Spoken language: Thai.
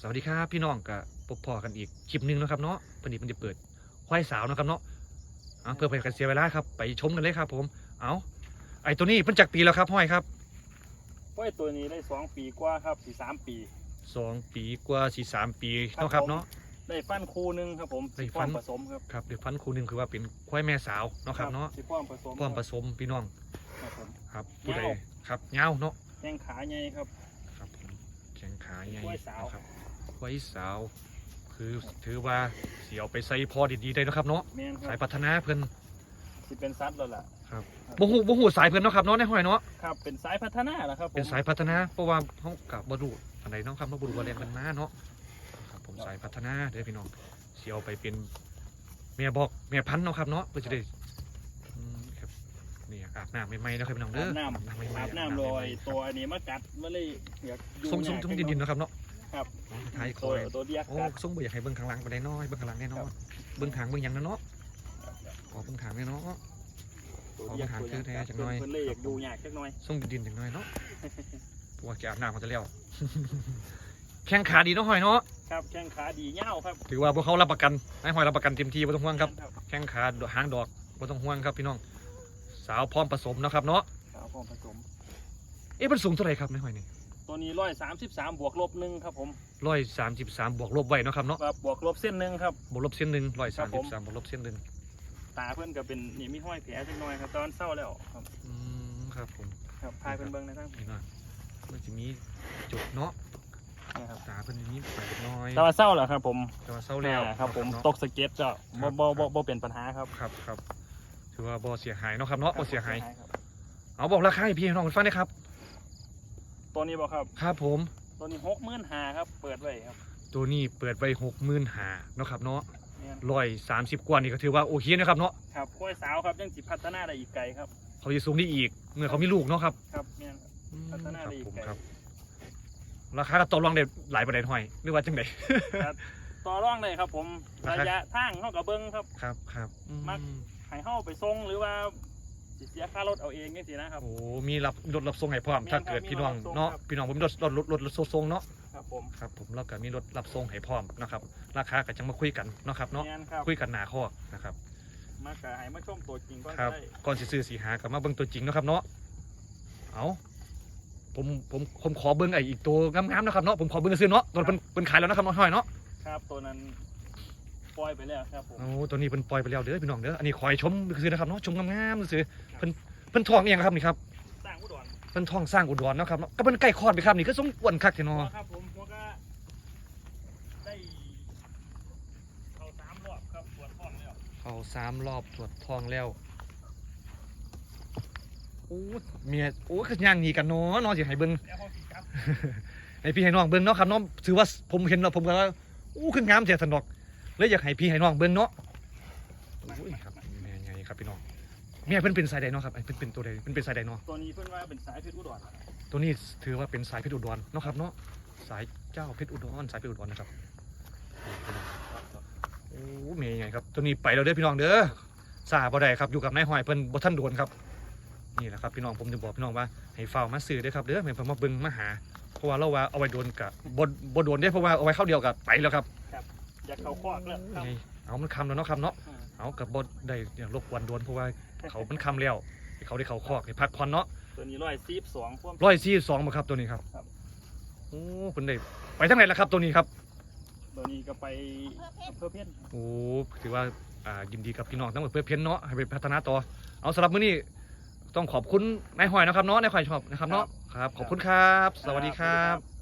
สวัสดีครับพี่น้องกับพบพอกันอีกคลิปหนึงเนาะครับเนาะวันนี้มันจะเปิดควายสาวเนาะครับเนาะเอาเพื่อเป็นการเสียเวลาครับไปชมกันเลยครับ ผม เอาไอตัวนี้เพิ่นจากปีแล้วครับห้อยครับกล้วยตัวนี้ได้สองปีกว่าครับสี่สามปีสองปีกว่าสี่สามปีเนาะครับเนาะได้ฟันคู่หนึงครับผมได้สิฟันพร้อมผสมครับครับเดี๋ยวพันธุ์ครูหนึ่งคือว่าเป็นควายแม่สาวเนาะครับเนาะสิพร้อมผสมพร้อมผสมพี่น้องครับผมครับผู้ใดเงาครับเงาเนาะแข้งขาใหญ่ครับครับผมแข้งขาใหญ่ควายสาวนะครับ ควายสาว คือถือว่าเสียวไปใส่พอดีๆได้เนาะครับเนาะแม่นคสารัยบพัฒนาเพิ่นสิเป็นซัดแล้วล่ะบ่ฮู้บ่ฮู้สายเพิ่นเนาะครับเนาะในห้อยเนาะครับ เป็นสายพัฒนาแหละครับผมเป็นสายพัฒนาเพราะว่าเขากับบรูอันไหนเนาะครับเราบรูว่าแรงมันมาเนาะครับผมสายพัฒนาเด้อพี่น้องเสียวไปเป็นเมียบอกเมียพันธุ์เนาะครับเนาะเพื่อจะได้อืมครับนี่อาบน้ำใหม่ๆเนาะครับพี่น้องเด้อาอบน้ใหม่ำๆอาบน้ำลอยตัวอันนี้มากัดมาเลยอยากอยู่ส่งส่งยากส่งดินๆเนาะครับเนาะ ครับท้ายคตัอวยตัวเดียกโอ้กัดส่งบ่อยากให้เบิ่งข้างหลังไปได้น้อยเบิ่งข้างหลังแน่นอนเบิ่งขางเบิ่งหยังนะเนาะขอเบิ่งขางแน่เนาะตัวเดียกเอามาหาตัวคือแท้จังหน่อยเพิ่นเลยอยากดูยากจักหน่อยส่งดินๆจังหน่อยเนาะเพราะว่าแกอาบน้ำมาจะแล้วแข้งขาดีเนาะหอยเนาะครับแข้งขาดีเง่าวครับ ถือว่าพวกเขารับประกันนายหอยรับประกันเต็มที่ไม่ต้องห่วงครับครับ แข้งขาหางดอกไม่ต้องห่วงครับพี่น้อง สาวพร้อมผสมเนาะครับเนาะครับผมผสม เอ๊ะมันสูงเท่าไหร่ครับนายหอยนี่ ตัวนี้ร้อยสามสิบสามบวกลบหนึ่งครับผมร้อยสามสิบสามบวกลบไว้เนาะครับเนาะครับบวกลบเส้นหนึ่งครับ บวกลบเส้นหนึ่งร้อยครัสามบผสิม บสามบวกลบเส้นหนึ่งตาเพื่อนก็เป็นนี่มีห้อยแผลจังหน่อยครับตอนเศร้าแล้วครับอืมครับผมครับพายเป็นเบิ้งนะครับนี่นะมันจะมีจุดเนาะนี่ครับตาเพิ่นจะมีแปลกน้อยแต่ว่าเศร้าแล้วครับผมแต่ว่าเศร้าแล้วอ่าครับผมเนาะตกสเก็ตก็ครับบ่บ่บ่บ่เป็นปัญหาครับครับครับถือว่าบ่เสียหายเนาะครับเนาะบ่เสียหาย ครับ เอาบอกราคาให้พี่น้องฟังหนะครับ ตัวนี้บอกครับครับผม ตัวนี้หกหมื่นหาครับ เปิดไว้ครับตัวนี้เปิดไว้หกหมื่นหาเนาะครับเนาะเนี่ยร้อยสามสิบกว่านี่ก็ถือว่าโอเคนะครับเนาะครับกล้วยสาวครับยังสิพัฒนาได้อีกไกลครับเขาจะสูงได้อีกเมื่อเขามีลูกเนาะครับครับเนี่ยครับพัฒนาได้อีก ผมไกลครับ ราคาก็ต่อรองได้หลายประเด็นห้อยหรือว่าจังได ต่อร่องเลยครับผม ราระคา ยะทางเข้ากับเบิ้งครับ ครับครับอืมมักให้เข้าไปส่งหรือว่า สิเสียค่ารถเอาเองนี่สินะครับ โอ้มีรับรถรับส่งให้พร้อม มีถ้าเกิดครับพี่น้องมีรถรับส่งเนาะครับ พี่น้องผมรถรถรถรถรถส่งเนาะครับผมครับผมแล้วก็มีรถรับส่งให้พร้อมนะครับราคาก็จังมาคุยกันเนาะครับเนาะเนี่ยครับคุยกันหนาข้อนะครับมากะให้มาชมตัวจริงก็ครับได้ก่อนสิซื้อสีหากับมาเบิ่งตัวจริงเนาะครับเนาะเอาผมผมผมขอเบิ่งไอ้อีกตัวงามๆนะครับเนาะผมขอเบิ่งซื้อเนาะตัวเป็นเป็นขายแล้วนะครับน้องห้อยเนาะครับตัวนั้น ปล่อยไปแล้วครับผมโอ้ตัวนี้เป็นปล่อยไปแล้วเด้อพี่น้องเด้ออันนี้ขอให้ชมซื้อนะครับเนาะชมงามๆซื้อเพิ่นเพิ่นทองเองครับนี่ครับสร้างอุดรเพิ่นทองสร้างอุดรเนาะครับเนาะก็เพิ่นใกล้คลอดไปครับนี่ก็สมควรคักแท้เนาะครับผมผมก็ได้เข้าสามรอบครับตรวจท้องแล้วเอาสามรอบตรวจทองแล้วโอ้เมียโอ้คือย่างหนีกันเนาะเนาะสิให้เบิ่งแล้วเขาสิครับให้พี่ให้น้องเบิ่งเนาะครับเนาะถือว่าผมเห็นแล้วผมก็ว่าอู้คืองามเสียสันดอก เลยอยากให้พี่ให้น้องเบิ่งเนาะโอ้ยครับแม่ไงครับพี่น้องแม่เพิ่นเป็นสายใดเนาะครับไอ้เพิ่นเป็นตัวใดเพิ่นเป็นสายใดเนาะตัวนี้เพื่อนว่าเป็นสายเพชรอุดรตัวนี้ถือว่าเป็นสายเพชรอุดรเนาะครับเนาะสายเจ้าเพชรอุดรสายเพชรอุดรนะครับโอ้แม่ไงครับตัวนี้ไปแล้วเด้อพี่น้องเด้อซาบ่ได้ครับอยู่กับนายหอยเพิ่นบ่ทันโดนครับนี่แหละครับพี่น้องผมจะบอกพี่น้องว่าให้เฝ้ามาซื้อเด้อครับเด้อแม่นเพิ่นมาเบิ่งมาหาเพราะว่าเราว่าเอาไว้โดนกับบ่บ่โดนเด้อเพราะว่าเอาไว้เข้าเดียวกับไปแล้วครับ อยากเข้าคอกแล้วครับไงเอามันคำแล้วเนาะครับเนาะอืมเอากับบดได้อย่างรบกวนโดนเพราะว่าเขามันคำแล้วให้เขาได้เขาคอกให้พักผ่อนเนาะตัวนี้ร้อยซีบสองพ่วง ร้อยสี่สองมาครับตัวนี้ครับครับ โอ้คุณได้ไปทางไหนล่ะครับตัวนี้ครับ ตัวนี้ก็ไปอำเภอเพี้ยนโอ้ถือว่าอ่ายินดีกับพี่น้องทั้งหมดเพื่อเพี้ยนเนาะให้ไปพัฒนาต่อเอาสำหรับมื้อนี้ต้องขอบคุณนายหอยนะครับเนาะนายหอยชอบนะครับเนาะครับขอบคุณครับ สวัสดีครับ